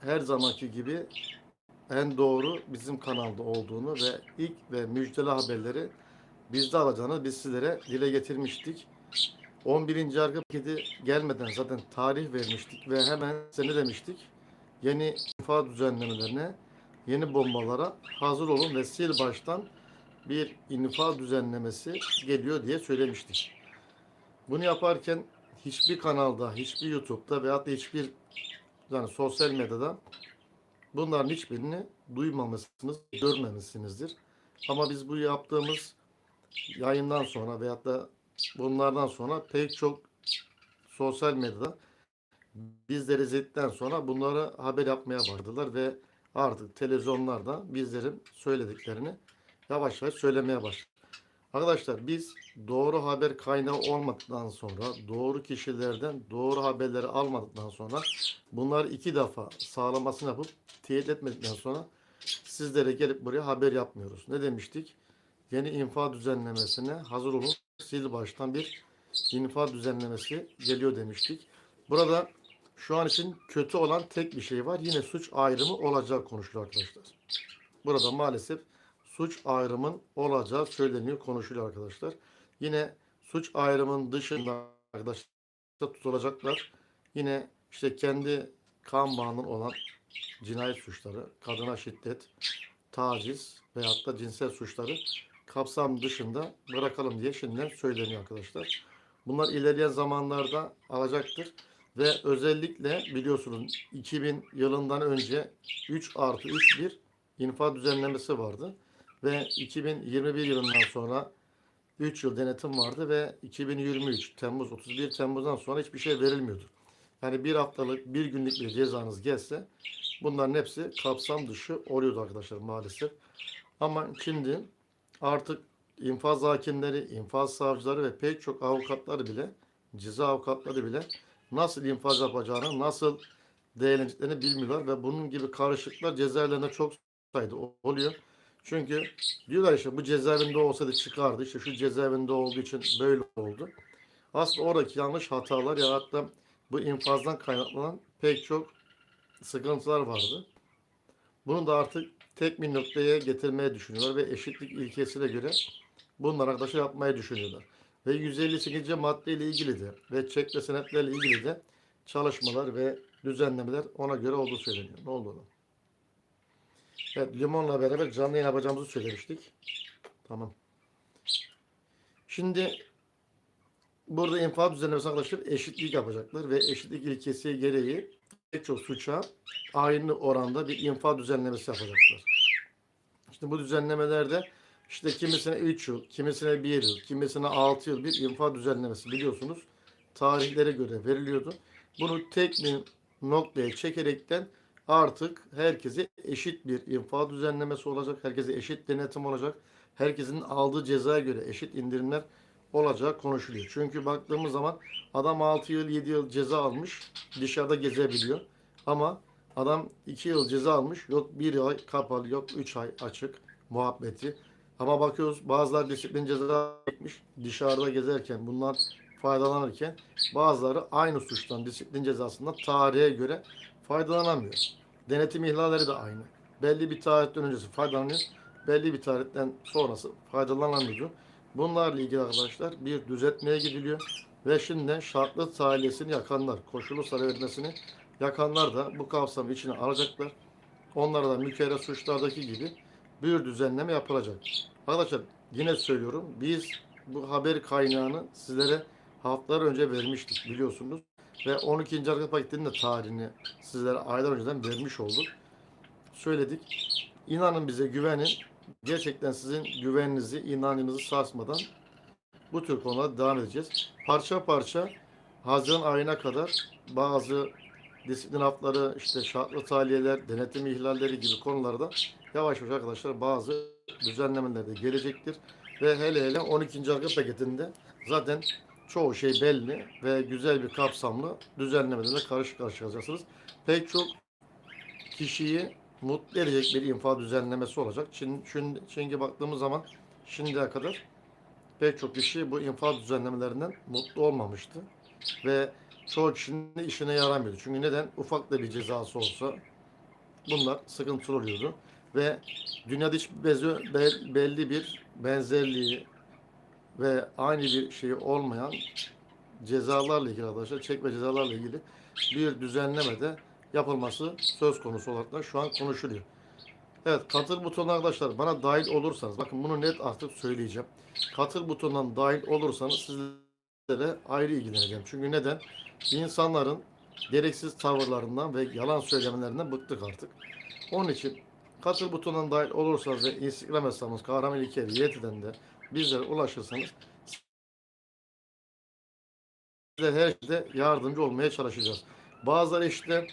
Her zamanki gibi en doğru bizim kanalda olduğunu ve ilk ve müjdeli haberleri bizde alacağını biz sizlere dile getirmiştik. 11. yargı paketi gelmeden zaten tarih vermiştik ve hemen seni demiştik. Yeni infaz düzenlemelerine, yeni bombalara hazır olun ve sil baştan bir infaz düzenlemesi geliyor diye söylemiştik. Bunu yaparken hiçbir kanalda, hiçbir YouTube'da veyahut da hiçbir yani sosyal medyada bunların hiçbirini duymamışsınız, görmemişsinizdir. Ama biz bu yaptığımız yayından sonra veyahut da bunlardan sonra pek çok sosyal medyada bizleri izledikten sonra bunları haber yapmaya başladılar ve artık televizyonlarda bizlerin söylediklerini yavaş yavaş söylemeye başladı. Arkadaşlar biz doğru haber kaynağı olmadıktan sonra, doğru kişilerden doğru haberleri almadıktan sonra bunları iki defa sağlamasını yapıp teyit etmedikten sonra sizlere gelip buraya haber yapmıyoruz. Ne demiştik? Yeni infaz düzenlemesine hazır olun. Sil baştan bir infaz düzenlemesi geliyor demiştik. Burada şu an için kötü olan tek bir şey var. Yine suç ayrımı olacak konuşuluyor arkadaşlar. Burada maalesef suç ayrımın olacağı söyleniyor, konuşuluyor arkadaşlar. Yine suç ayrımın dışında arkadaşlar tutulacaklar. Yine işte kendi kan bağının olan cinayet suçları, kadına şiddet, taciz veyahut da cinsel suçları kapsam dışında bırakalım diye şimdiden söyleniyor arkadaşlar. Bunlar ilerleyen zamanlarda alacaktır. Ve özellikle biliyorsunuz 2000 yılından önce 3 artı 3 bir infaz düzenlemesi vardı. Ve 2021 yılından sonra 3 yıl denetim vardı ve 2023 Temmuz 31 Temmuz'dan sonra hiçbir şey verilmiyordu. Yani bir haftalık bir günlük bir cezanız gelse bunların hepsi kapsam dışı oluyordu arkadaşlar maalesef. Ama şimdi artık infaz hakimleri, infaz savcıları ve pek çok avukatları bile, ceza avukatları bile nasıl infaz yapacağını, nasıl değerleneceklerini bilmiyorlar ve bunun gibi karışıklar cezaevlerinde çok sayıda oluyor. Çünkü diyorlar işte bu cezaevinde olsaydı çıkardı. İşte şu cezaevinde olduğu için böyle oldu. Aslında oradaki yanlış hatalar ya hatta bu infazdan kaynaklanan pek çok sıkıntılar vardı. Bunu da artık tek bir noktaya getirmeye düşünüyorlar ve eşitlik ilkesine göre bunları arkadaşlar yapmayı düşünüyorlar. Ve 158. madde ile ilgili de ve çek ve senetlerle ilgili de çalışmalar ve düzenlemeler ona göre olduğu söyleniyor. Ne oldu ona? Evet, limonla beraber canlı yapacağımızı söylemiştik. Tamam. Şimdi burada infaz düzenlemesi arkadaşlar eşitlik yapacaklar ve eşitlik ilkesi gereği pek çok suça aynı oranda bir infaz düzenlemesi yapacaklar. İşte bu düzenlemelerde işte kimisine 3 yıl, kimisine 1 yıl, kimisine 6 yıl bir infaz düzenlemesi biliyorsunuz. Tarihlere göre veriliyordu. Bunu tek bir noktaya çekerekten artık herkese eşit bir infaz düzenlemesi olacak. Herkese eşit denetim olacak. Herkesin aldığı cezaya göre eşit indirimler olacağı konuşuluyor. Çünkü baktığımız zaman adam 6 yıl 7 yıl ceza almış dışarıda gezebiliyor. Ama adam 2 yıl ceza almış yok 1 ay kapalı yok 3 ay açık muhabbeti. Ama bakıyoruz bazılar disiplin ceza çekmiş dışarıda gezerken bunlar faydalanırken bazıları aynı suçtan disiplin cezasından tarihe göre faydalanamıyor. Denetim ihlalleri de aynı. Belli bir tarihten öncesi faydalanıyor. Belli bir tarihten sonrası faydalanamıyor. Bunlarla ilgili arkadaşlar bir düzeltmeye gidiliyor. Ve şimdiden şartlı tahiliyesini yakanlar, koşulu vermesini yakanlar da bu kapsamı içine alacaklar. Onlara da mükerrer suçlardaki gibi bir düzenleme yapılacak. Arkadaşlar yine söylüyorum biz bu haber kaynağını sizlere haftalar önce vermiştik biliyorsunuz. Ve 12. arka paketinin de tarihini sizlere aylar önceden vermiş olduk. Söyledik. İnanın bize güvenin. Gerçekten sizin güveninizi, inancınızı sarsmadan bu tür konulara devam edeceğiz. Parça parça Haziran ayına kadar bazı disiplin hafları, işte şartlı tahliyeler, denetim ihlalleri gibi konularda yavaş yavaş arkadaşlar bazı düzenlemeler de gelecektir. Ve hele hele 12. arka paketinde zaten çoğu şey belli ve güzel bir kapsamlı düzenlemelerle karşı karşıya kalacaksınız. Pek çok kişiyi mutlu edecek bir infaz düzenlemesi olacak. Şimdi, şimdi, çünkü baktığımız zaman şimdiye kadar pek çok kişi bu infaz düzenlemelerinden mutlu olmamıştı. Ve çoğu kişinin işine yaramıyordu. Çünkü neden? Ufak da bir cezası olsa bunlar sıkıntılı oluyordu. Ve dünyada be- belli bir benzerliği ve aynı bir şey olmayan cezalarla ilgili arkadaşlar, çek ve cezalarla ilgili bir düzenleme de yapılması söz konusu olarak da şu an konuşuluyor. Evet katıl butonuna arkadaşlar bana dahil olursanız bakın bunu net artık söyleyeceğim. Katıl butonundan dahil olursanız sizlere ayrı ilgileneceğim. Çünkü neden? İnsanların gereksiz tavırlarından ve yalan söylemelerinden bıktık artık. Onun için katıl butonuna dahil olursanız ve Instagram hesabımız Kahraman İlker Yeti'den de bizlere ulaşırsanız sizlere her şeyde yardımcı olmaya çalışacağız. Bazıları işte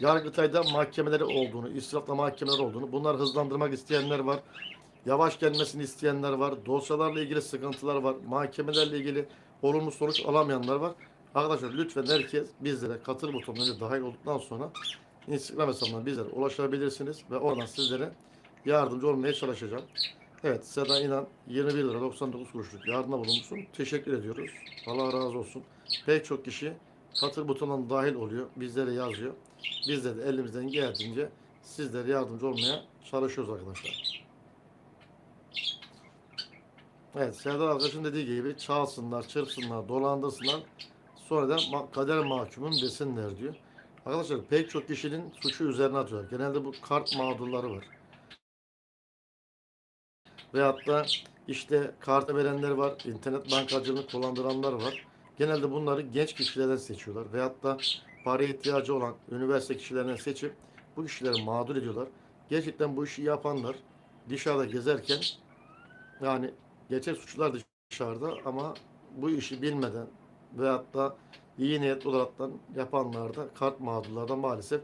Yargıtay'da mahkemeleri olduğunu, israfla mahkemeler olduğunu, bunlar hızlandırmak isteyenler var. Yavaş gelmesini isteyenler var. Dosyalarla ilgili sıkıntılar var. Mahkemelerle ilgili olumlu sonuç alamayanlar var. Arkadaşlar lütfen herkes bizlere katıl butonuna dahil olduktan sonra Instagram hesabından bizlere ulaşabilirsiniz ve oradan sizlere yardımcı olmaya çalışacağım. Evet Seda İnan 21 lira 99 kuruşluk yardımda bulunmuşsun. Teşekkür ediyoruz. Allah razı olsun. Pek çok kişi katıl butonuna dahil oluyor. Bizlere yazıyor. Biz de, de elimizden geldiğince sizlere yardımcı olmaya çalışıyoruz arkadaşlar. Evet Serdar arkadaşın dediği gibi çalsınlar, çırpsınlar, dolandırsınlar. Sonra da kader mahkumun desinler diyor. Arkadaşlar pek çok kişinin suçu üzerine atıyorlar. Genelde bu kart mağdurları var. Veyahut da işte kartı verenler var, internet bankacılığını kullandıranlar var. Genelde bunları genç kişilerden seçiyorlar. Veyahut da para ihtiyacı olan üniversite kişilerinden seçip bu kişileri mağdur ediyorlar. Gerçekten bu işi yapanlar dışarıda gezerken yani gerçek suçlular dışarıda ama bu işi bilmeden veyahut da iyi niyetli olaraktan yapanlar da kart mağdurlardan maalesef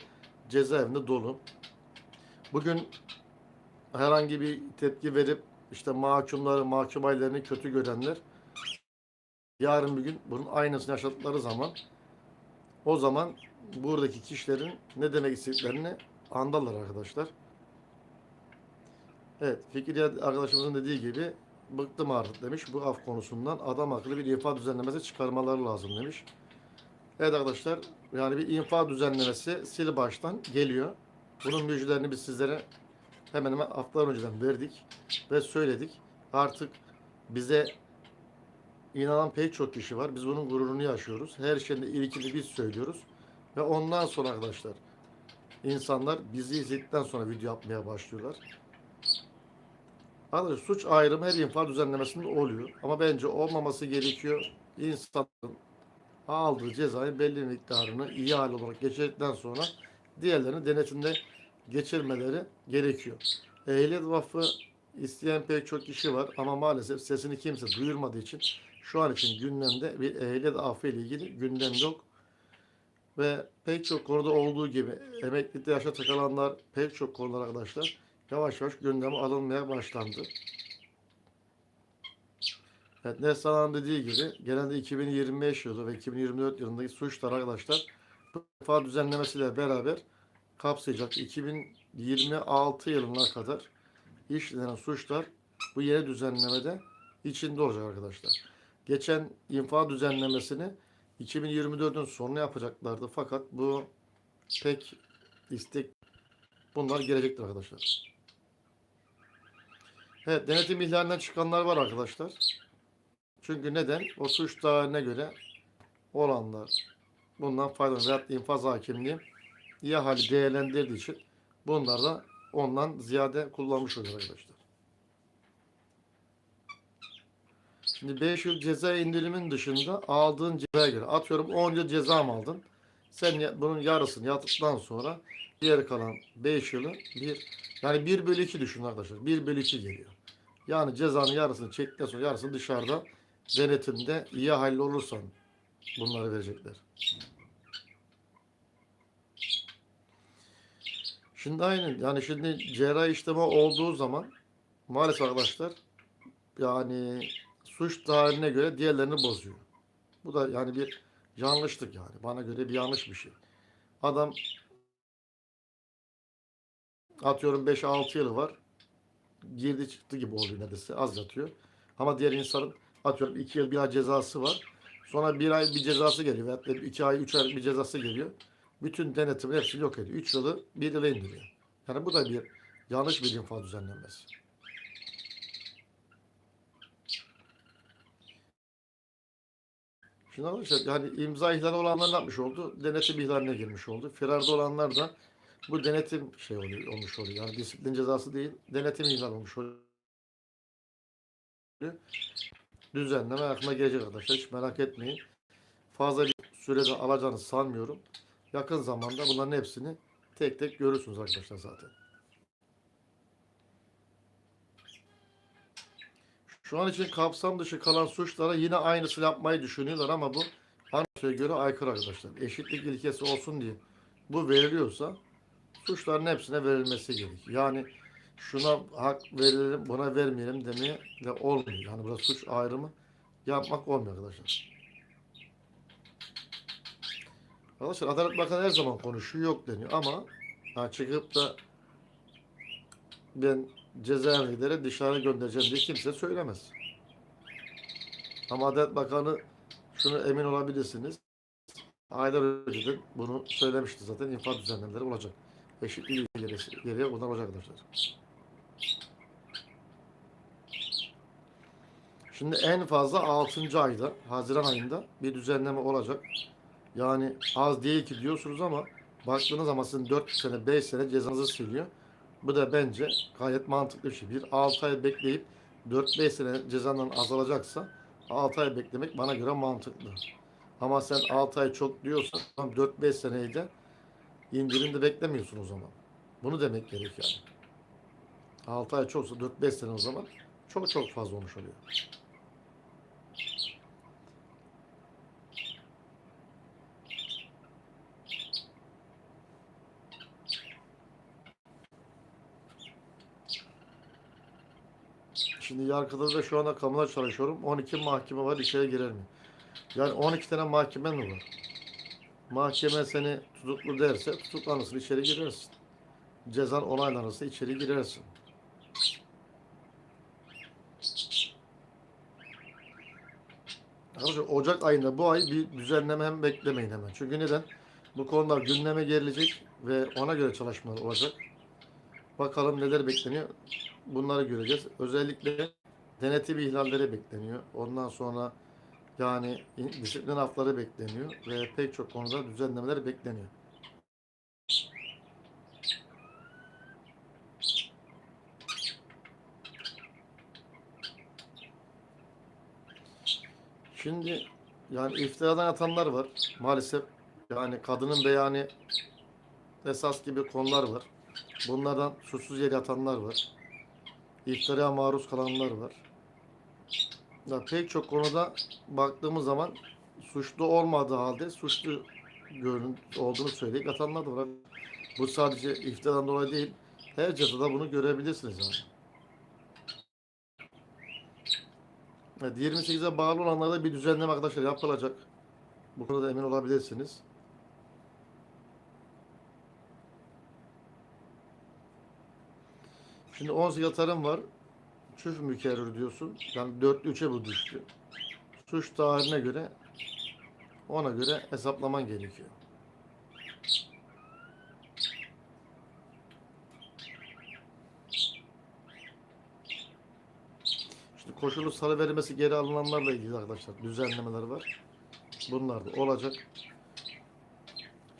cezaevinde dolu. Bugün herhangi bir tepki verip işte mahkumları, mahkum ailelerini kötü görenler yarın bir gün bunun aynısını yaşadıkları zaman o zaman buradaki kişilerin ne demek istediklerini anlarlar arkadaşlar. Evet, Fikri arkadaşımızın dediği gibi bıktım artık demiş. Bu af konusundan adam akıllı bir infaz düzenlemesi çıkarmaları lazım demiş. Evet arkadaşlar, yani bir infaz düzenlemesi sil baştan geliyor. Bunun müjdelerini biz sizlere hemen hemen haftalar önceden verdik ve söyledik. Artık bize inanan pek çok kişi var. Biz bunun gururunu yaşıyoruz. Her şeyin de ilkini biz söylüyoruz. Ve ondan sonra arkadaşlar insanlar bizi izledikten sonra video yapmaya başlıyorlar. Arkadaşlar suç ayrımı her infaz düzenlemesinde oluyor. Ama bence olmaması gerekiyor. İnsanın aldığı cezayı belli miktarını iyi hal olarak geçirdikten sonra diğerlerini denetimde geçirmeleri gerekiyor. Ehliyet vakfı isteyen pek çok kişi var ama maalesef sesini kimse duyurmadığı için şu an için gündemde bir ehliyet affı ile ilgili gündem yok. Ve pek çok konuda olduğu gibi emeklilikte yaşa takılanlar pek çok konular arkadaşlar yavaş yavaş gündeme alınmaya başlandı. Evet Neslihan Hanım dediği gibi genelde 2025 yılı ve 2024 yılındaki suçlar arkadaşlar bu defa düzenlemesiyle beraber kapsayacak 2026 yılına kadar işlenen suçlar bu yeni düzenlemede içinde olacak arkadaşlar. Geçen infaz düzenlemesini 2024'ün sonuna yapacaklardı fakat bu pek istek bunlar gelecektir arkadaşlar. Evet denetim ihlalinden çıkanlar var arkadaşlar. Çünkü neden? O suç tarihine göre olanlar bundan faydalanıyor. Veyahut infaz hakimliği iyi hali değerlendirdiği için bunlar da ondan ziyade kullanmış oluyor arkadaşlar. Şimdi 5 yıl ceza indirimin dışında aldığın cezaya göre atıyorum 10 yıl ceza mı aldın? Sen bunun yarısını yattıktan sonra diğer kalan 5 yılı bir yani 1 bölü 2 düşün arkadaşlar. 1 bölü 2 geliyor. Yani cezanın yarısını çektikten sonra yarısını dışarıda denetimde iyi halli olursan bunları verecekler. Şimdi aynı yani şimdi cerrahi işlemi olduğu zaman maalesef arkadaşlar yani suç tarihine göre diğerlerini bozuyor. Bu da yani bir yanlışlık yani. Bana göre bir yanlış bir şey. Adam atıyorum 5-6 yılı var. Girdi çıktı gibi oluyor neredeyse. Az yatıyor. Ama diğer insanın atıyorum 2 yıl bir ay cezası var. Sonra bir ay bir cezası geliyor. Veyahut da iki ay, üç ay bir cezası geliyor. Bütün denetimi hepsini yok ediyor. Üç yılı bir yıla indiriyor. Yani bu da bir yanlış bir infaz düzenlenmesi. Şimdi arkadaşlar yani imza ihlali olanlar ne yapmış oldu? Denetim ihlaline girmiş oldu. Firarda olanlar da bu denetim şey oluyor, olmuş oluyor. Yani disiplin cezası değil, denetim ihlal olmuş oluyor. Düzenleme aklına gelecek arkadaşlar. Hiç merak etmeyin. Fazla bir sürede alacağını sanmıyorum. Yakın zamanda bunların hepsini tek tek görürsünüz arkadaşlar zaten. Şu an için kapsam dışı kalan suçlara yine aynısını yapmayı düşünüyorlar ama bu anayasaya göre aykırı arkadaşlar. Eşitlik ilkesi olsun diye bu veriliyorsa suçların hepsine verilmesi gerekiyor. Yani şuna hak verelim buna vermeyelim demeye de olmuyor. Yani burada suç ayrımı yapmak olmuyor arkadaşlar. Arkadaşlar Adalet Bakanı her zaman konuşuyor yok deniyor ama ha, çıkıp da ben cezaevlilere dışarı göndereceğim diye kimse söylemez. Ama Adalet Bakanı şunu emin olabilirsiniz. Aylar önceden bunu söylemişti zaten infaz düzenlemeleri olacak. Eşitliği geriye, geriye bunlar olacak arkadaşlar. Şimdi en fazla 6. ayda, Haziran ayında bir düzenleme olacak. Yani az değil ki diyorsunuz ama baktığınız zaman sizin 4 sene, 5 sene cezanızı siliyor. Bu da bence gayet mantıklı bir şey. Bir 6 ay bekleyip 4-5 sene cezandan azalacaksa 6 ay beklemek bana göre mantıklı. Ama sen 6 ay çok diyorsan 4-5 seneyi de indirimde beklemiyorsun o zaman. Bunu demek gerek yani. 6 ay çoksa 4-5 sene o zaman çok çok fazla olmuş oluyor. Şimdi yargıda da şu anda kamuda çalışıyorum. 12 mahkeme var içeri girer mi? Yani 12 tane mahkemen mi var? Mahkeme seni tutuklu derse tutuklanırsın içeri girersin. Cezan onaylanırsa içeri girersin. Arkadaşlar Ocak ayında bu ay bir düzenleme hem beklemeyin hemen. Çünkü neden? Bu konular gündeme gelecek ve ona göre çalışmalar olacak. Bakalım neler bekleniyor. Bunları göreceğiz. Özellikle denetim ihlalleri bekleniyor. Ondan sonra yani disiplin hafları bekleniyor ve pek çok konuda düzenlemeler bekleniyor. Şimdi yani iftiradan atanlar var maalesef. Yani kadının beyanı esas gibi konular var. Bunlardan suçsuz yere atanlar var. İftiraya maruz kalanlar var. Ya pek çok konuda baktığımız zaman suçlu olmadığı halde suçlu görün olduğunu söyleyip atanlar da var. Bu sadece iftiradan dolayı değil. Her cezada bunu görebilirsiniz yani. Evet, 28'e bağlı olanlarda bir düzenleme arkadaşlar yapılacak. Bu konuda emin olabilirsiniz. Şimdi 18 atarım var. Suç mükerrir diyorsun. Yani 4 3'e bu düştü. Suç tarihine göre ona göre hesaplaman gerekiyor. Şimdi koşulu salı verilmesi geri alınanlarla ilgili arkadaşlar düzenlemeler var. Bunlar da olacak.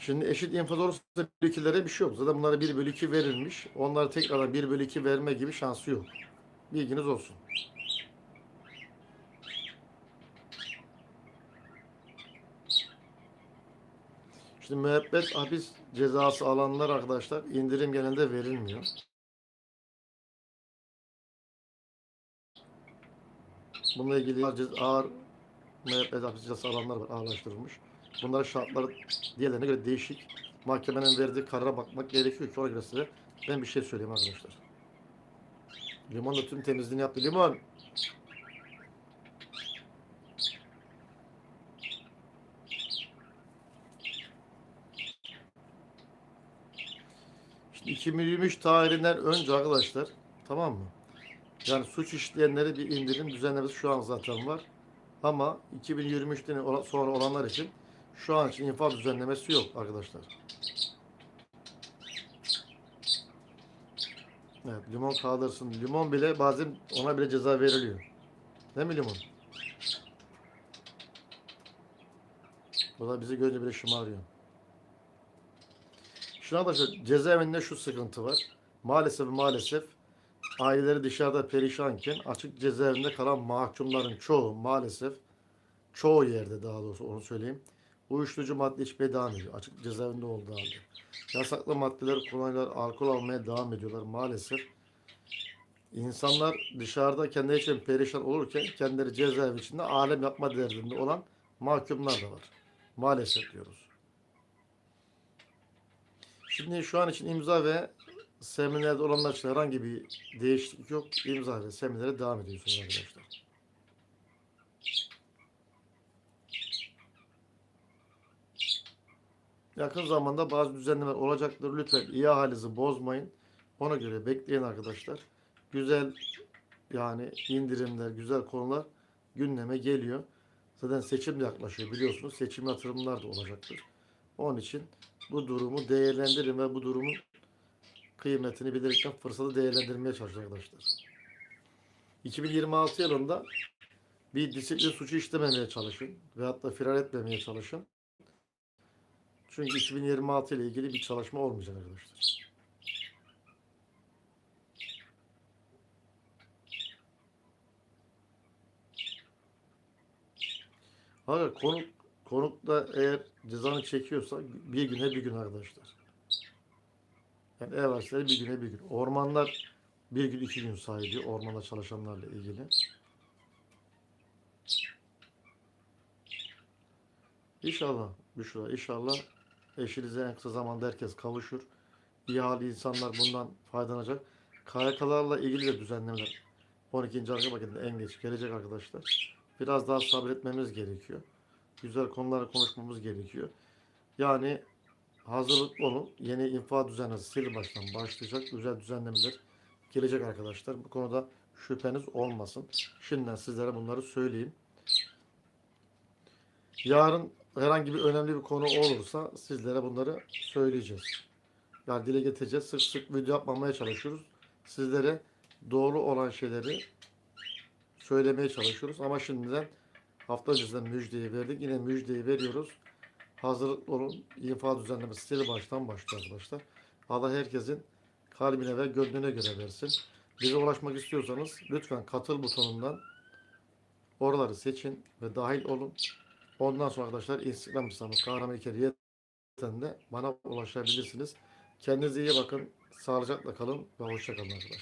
Şimdi eşit infaz olursa ülkelere bir şey yok. Zaten bunlara 1 bölü 2 verilmiş. Onlara tekrardan 1 bölü 2 verme gibi şansı yok. Bilginiz olsun. Şimdi müebbet hapis cezası alanlar arkadaşlar indirim genelde verilmiyor. Bununla ilgili ağır müebbet hapis cezası alanlar var ağırlaştırılmış. Bunların şartları diğerlerine göre değişik. Mahkemenin verdiği karara bakmak gerekiyor ki ona göre size ben bir şey söyleyeyim arkadaşlar. Limon da tüm temizliğini yaptı. Limon. Şimdi 2023 tarihinden önce arkadaşlar tamam mı? Yani suç işleyenlere bir indirim düzenlemesi şu an zaten var. Ama 2023'ten ola- sonra olanlar için şu an için infaz düzenlemesi yok arkadaşlar. Evet, limon kaldırsın. Limon bile bazen ona bile ceza veriliyor. Değil mi limon? Bu da bizi görünce bile şımarıyor. Şuna arkadaşlar cezaevinde şu sıkıntı var. Maalesef maalesef aileleri dışarıda perişanken açık cezaevinde kalan mahkumların çoğu maalesef çoğu yerde daha doğrusu onu söyleyeyim. Uyuşturucu madde içmeye devam ediyor. Açık cezaevinde olduğu halde. Yasaklı maddeler kullanıyorlar, alkol almaya devam ediyorlar maalesef. İnsanlar dışarıda kendileri için perişan olurken kendileri cezaevi içinde alem yapma derdinde olan mahkumlar da var. Maalesef diyoruz. Şimdi şu an için imza ve seminerde olanlar için herhangi bir değişiklik yok. İmza ve seminere devam ediyorsunuz arkadaşlar. Yakın zamanda bazı düzenlemeler olacaktır. Lütfen iyi halinizi bozmayın. Ona göre bekleyin arkadaşlar. Güzel yani indirimler, güzel konular gündeme geliyor. Zaten seçim de yaklaşıyor biliyorsunuz. Seçim yatırımlar da olacaktır. Onun için bu durumu değerlendirin ve bu durumun kıymetini bilerekten fırsatı değerlendirmeye çalışın arkadaşlar. 2026 yılında bir disiplin suçu işlememeye çalışın veyahut da firar etmemeye çalışın. Çünkü 2026 ile ilgili bir çalışma olmayacak arkadaşlar. Hayır, konuk, konuk da eğer cezanı çekiyorsa bir güne bir gün arkadaşlar. Yani ev açları bir güne bir gün. Ormanlar bir gün iki gün sahibi ormanda çalışanlarla ilgili. İnşallah Büşra, inşallah eşinize en kısa zamanda herkes kavuşur. İyi hali insanlar bundan faydalanacak. KYK'larla ilgili de düzenlemeler 12. arka paketinde en geç gelecek arkadaşlar. Biraz daha sabretmemiz gerekiyor. Güzel konuları konuşmamız gerekiyor. Yani hazırlıklı olun. Yeni infa düzenlemesi sil baştan başlayacak. Güzel düzenlemeler gelecek arkadaşlar. Bu konuda şüpheniz olmasın. Şimdiden sizlere bunları söyleyeyim. Yarın herhangi bir önemli bir konu olursa sizlere bunları söyleyeceğiz. Yani dile getireceğiz. Sık sık video yapmamaya çalışıyoruz. Sizlere doğru olan şeyleri söylemeye çalışıyoruz. Ama şimdiden hafta öncesinden müjdeyi verdik. Yine müjdeyi veriyoruz. Hazırlıklı olun. İnfa düzenlemesi seri baştan başlıyor arkadaşlar. Allah herkesin kalbine ve gönlüne göre versin. Bize ulaşmak istiyorsanız lütfen katıl butonundan oraları seçin ve dahil olun. Ondan sonra arkadaşlar Instagram hesabımız Kahraman İker Yeten de bana ulaşabilirsiniz. Kendinize iyi bakın. Sağlıcakla kalın ve hoşça kalın arkadaşlar.